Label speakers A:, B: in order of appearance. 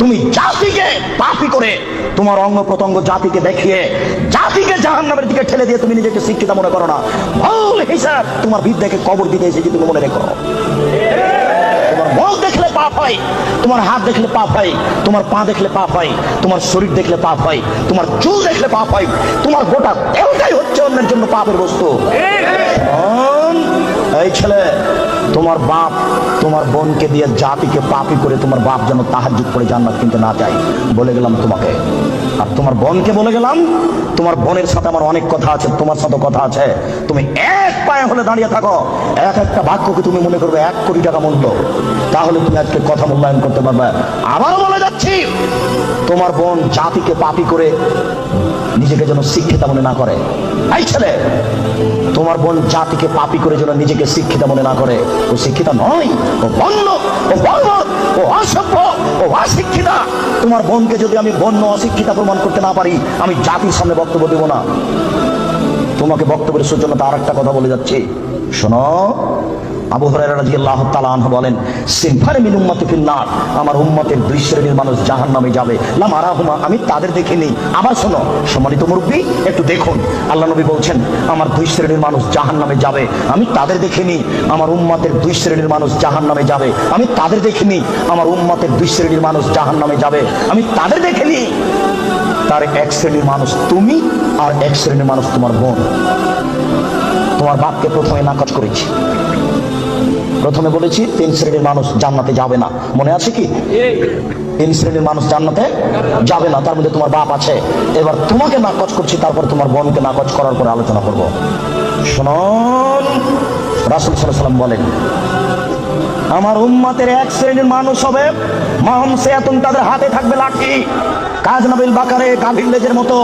A: তুমি জাতিকে পাপি করে তোমার অঙ্গ প্রত্যঙ্গ জাতিকে দেখিয়ে, জাতিকে জাহান্নামের দিকে ঠেলে দিয়ে তুমি নিজেকে শিক্ষিত মনে করো না। ভুল হিসাব, তোমার বিদ্যাকে কবর দিতে এসেছি তুমি মনে রেখো। তোমার মুখ দেখলে হয়। তোমার হাত দেখলে পাপ হয়, তোমার পা দেখলে পাপ হয়, তোমার শরীর দেখলে পাপ হয়, তোমার চুল দেখলে পাপ হয়, তোমার গোটা দেহটাই হচ্ছে অন্যের জন্য পাপের বস্তু। এই ছেলে, তোমার বাপ তোমার বোনকে দিয়ে জাতিকে পাপি করে তোমার বাপ যেন তাহাজুদ করে জান্নাত কিনতে না চাই বলে গেলাম তোমাকে। আর তোমার বোনকে বলে গেলাম, তোমার বোনের সাথে আমার অনেক কথা আছে, তোমার সাথে কথা আছে। তুমি এক পায়ে হলে দাঁড়িয়ে থাকো। এক একটা বাক্যকে তুমি মনে করবে এক কোটি টাকা মূল্য। তাহলে তুমি আজকে কথা মূল্যায়ন করতে পারবে। আবারও বলে যাচ্ছি, তোমার বোন জাতিকে পাপি করে নিজেকে যেন শিক্ষিত মনে না করে। এই ছেলে, তোমার বোন জাতিকে পাপি করে যেন নিজেকে শিক্ষিত মনে না করে। ও শিক্ষিত নয়, ও বন্য, ও বর্ণ ও অসভ্য, ও অশিক্ষিতা। তোমার বোনকে যদি আমি বন্য অশিক্ষিতা প্রমাণ করতে না পারি, আমি জাতির সামনে বক্তব্য দেব না। তোমাকে বক্তব্যের সূচনা আর একটা কথা বলে যাচ্ছি। শোনো, আবু তাআলা আনহু বলেন, সিনফারে মিন উম্মতি আমার উম্মতের দুই শ্রেণির মানুষ জাহান্নামে যাবে। লা মারাহুমা আমি তাদের দেখিনি আবার শোনো, সম্মানিত মুরব্বী, একটু দেখুন। আল্লাহ নবী বলছেন, আমার দুই শ্রেণির মানুষ জাহান্নামে যাবে। আমি তাদের দেখিনি আমার উম্মতের দুই শ্রেণির মানুষ জাহান্নামে যাবে। আমি তাদের দেখিনি আমার উম্মতের দুই শ্রেণির মানুষ জাহান্নামে যাবে। আমি তাদের দেখিনি তার এক শ্রেণির মানুষ তুমি, আর এক শ্রেণির মানুষ তোমার বোন। তোমার বাপকে প্রথমে নাকচ করেছি। প্রথমে বলেছি, তিন শ্রেণির মানুষ জান্নাতে যাবে না। মনে আছে কি? তিন শ্রেণির মানুষ জান্নাতে যাবে না, তার মধ্যে তোমার বাপ আছে। এবার তোমাকে নাকচ করছি, তারপর তোমার বোনকে নাকচ করার পরে আলোচনা করব। শুনুন রাসুল সাল্লাম বলেন, আমার উম্মাতের এক শ্রেণির মানুষ হবে মাহম সেয়াতুন, তাদের হাতে থাকবে লাঠি। কাজ নাবিল বাকারে গাভীর লেজের মতো।